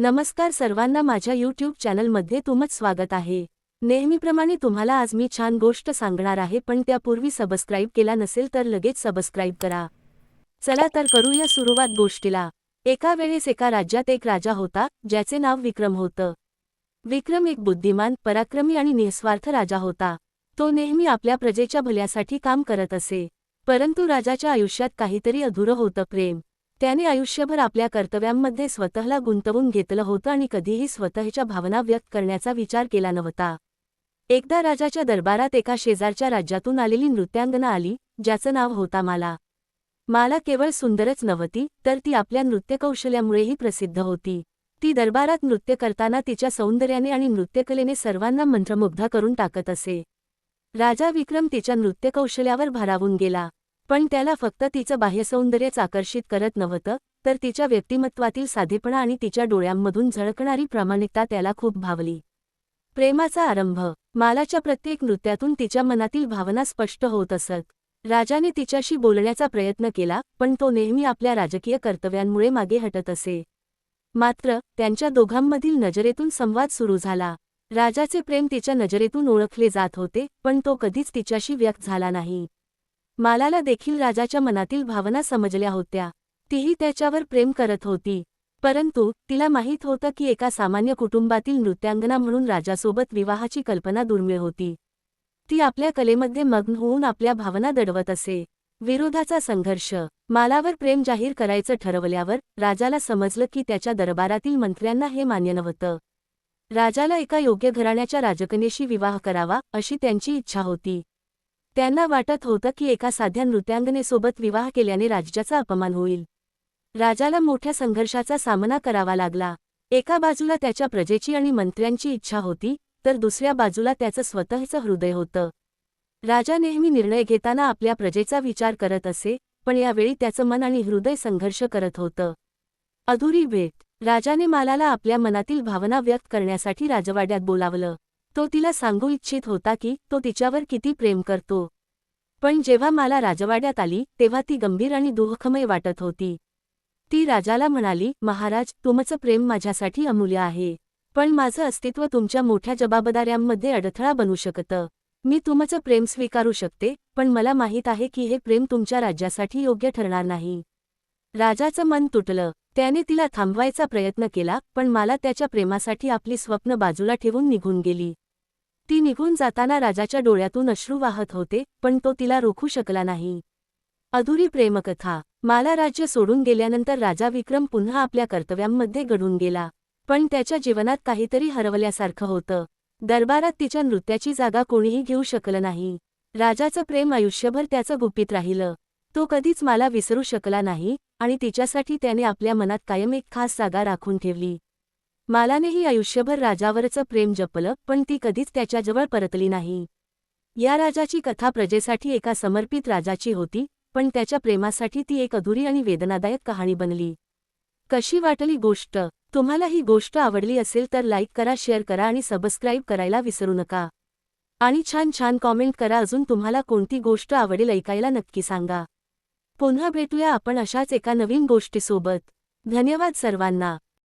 नमस्कार सर्वांना माझ्या यूट्यूब चॅनलमध्ये तुमच स्वागत आहे. नेहमीप्रमाणे तुम्हाला आज मी छान गोष्ट सांगणार आहे पण त्यापूर्वी सबस्क्राईब केला नसेल तर लगेच सबस्क्राईब करा. चला तर करूया सुरुवात गोष्टीला. एका वेळेस एका राज्यात एक राजा होता ज्याचे नाव विक्रम होतं. विक्रम एक बुद्धिमान पराक्रमी आणि निस्वार्थ राजा होता. तो नेहमी आपल्या प्रजेच्या भल्यासाठी काम करत असे. परंतु राजाच्या आयुष्यात काहीतरी अधुरं होतं प्रेम. त्याने आयुष्यभर आपल्या कर्तव्यांमध्ये स्वतःला गुंतवून घेतलं होतं आणि कधीही स्वतःच्या भावना व्यक्त करण्याचा विचार केला नव्हता. एकदा राजाच्या दरबारात एका शेजारच्या राज्यातून आलेली नृत्यांगना आली ज्याचं नाव होता माला. माला केवळ सुंदरच नव्हती तर ती आपल्या नृत्यकौशल्यामुळेही प्रसिद्ध होती. ती दरबारात नृत्य करताना तिच्या सौंदर्याने आणि नृत्यकलेने सर्वांना मंत्रमुग्ध करून टाकत असे. राजा विक्रम तिच्या नृत्यकौशल्यावर भारावून गेला. पण त्याला फक्त तिचं बाह्यसौंदर्यच आकर्षित करत नव्हतं तर तिच्या व्यक्तिमत्वातील साधेपणा आणि तिच्या डोळ्यांमधून झळकणारी प्रामाणिकता त्याला खूप भावली. प्रेमाचा आरंभ. मालाच्या प्रत्येक नृत्यातून तिच्या मनातील भावना स्पष्ट होत असत. राजाने तिच्याशी बोलण्याचा प्रयत्न केला पण तो नेहमी आपल्या राजकीय कर्तव्यांमुळे मागे हटत असे. मात्र त्यांच्या दोघांमधील नजरेतून संवाद सुरू झाला. राजाचे प्रेम तिच्या नजरेतून ओळखले जात होते पण तो कधीच तिच्याशी व्यक्त झाला नाही. मालाला देखील राजाच्या मनातील भावना समजल्या होत्या. तीही त्याच्यावर प्रेम करत होती. परंतु तिला माहीत होतं की एका सामान्य कुटुंबातील नृत्यांगना म्हणून राजासोबत विवाहाची कल्पना दुर्मिळ होती. ती आपल्या कलेमध्ये मग्न होऊन आपल्या भावना दडवत असे. विरोधाचा संघर्ष. मालावर प्रेम जाहीर करायचं ठरवल्यावर राजाला समजलं की त्याच्या दरबारातील मंत्र्यांना हे मान्य नव्हतं. राजाला एका योग्य घराण्याच्या राजकन्येशी विवाह करावा अशी त्यांची इच्छा होती. त्यांना वाटत होतं की एका साध्या नृत्यांगनेसोबत विवाह केल्याने राज्याचा अपमान होईल. राजाला मोठ्या संघर्षाचा सामना करावा लागला. एका बाजूला त्याच्या प्रजेची आणि मंत्र्यांची इच्छा होती तर दुसऱ्या बाजूला त्याचं स्वतःचं हृदय होतं. राजा नेहमी निर्णय घेताना आपल्या प्रजेचा विचार करत असे पण यावेळी त्याचं मन आणि हृदय संघर्ष करत होतं. अधुरी भेट. राजाने मालाला आपल्या मनातील भावना व्यक्त करण्यासाठी राजवाड्यात बोलावलं. तो तिला सांगू इच्छित होता की तो तिच्यावर किती प्रेम करतो. पण जेव्हा मला राजवाड्यात आली तेव्हा ती गंभीर आणि दुःखमय वाटत होती. ती राजाला म्हणाली महाराज तुमचं प्रेम माझ्यासाठी अमूल्य आहे. पण माझं अस्तित्व तुमच्या मोठ्या जबाबदाऱ्यांमध्ये अडथळा बनू शकतं. मी तुमचं प्रेम स्वीकारू शकते पण मला माहीत आहे की हे प्रेम तुमच्या राज्यासाठी योग्य ठरणार नाही. राजाचं मन तुटलं. त्याने तिला थांबवायचा प्रयत्न केला पण मला त्याच्या प्रेमासाठी आपली स्वप्न बाजूला ठेवून निघून गेली. ती निघून जाताना राजाच्या डोळ्यातून अश्रू वाहत होते पण तो तिला रोखू शकला नाही. अधुरी प्रेमकथा. माला राज्य सोडून गेल्यानंतर राजा विक्रम पुन्हा आपल्या कर्तव्यांमध्ये घडून गेला. पण त्याच्या जीवनात काहीतरी हरवल्यासारखं होतं. दरबारात तिच्या नृत्याची जागा कोणीही घेऊ शकलं नाही. राजाचं प्रेम आयुष्यभर त्याचं गुपित राहिलं. तो कधीच मला विसरू शकला नाही आणि तिच्यासाठी त्याने आपल्या मनात कायम एक खास जागा राखून ठेवली. मालानेही आयुष्यभर राजावरचं प्रेम जपलं पण ती कधीच त्याच्याजवळ परतली नाही. या राजाची कथा प्रजेसाठी एका समर्पित राजाची होती पण त्याच्या प्रेमासाठी ती एक अधुरी आणि वेदनादायक कहाणी बनली. कशी वाटली गोष्ट? तुम्हाला ही गोष्ट आवडली असेल तर लाईक करा शेअर करा आणि सबस्क्राईब करायला विसरू नका. आणि छान छान कॉमेंट करा अजून तुम्हाला कोणती गोष्ट आवडेल ऐकायला नक्की सांगा. पुन्हा भेटूया आपण अशाच एका नवीन गोष्टीसोबत. धन्यवाद सर्वांना.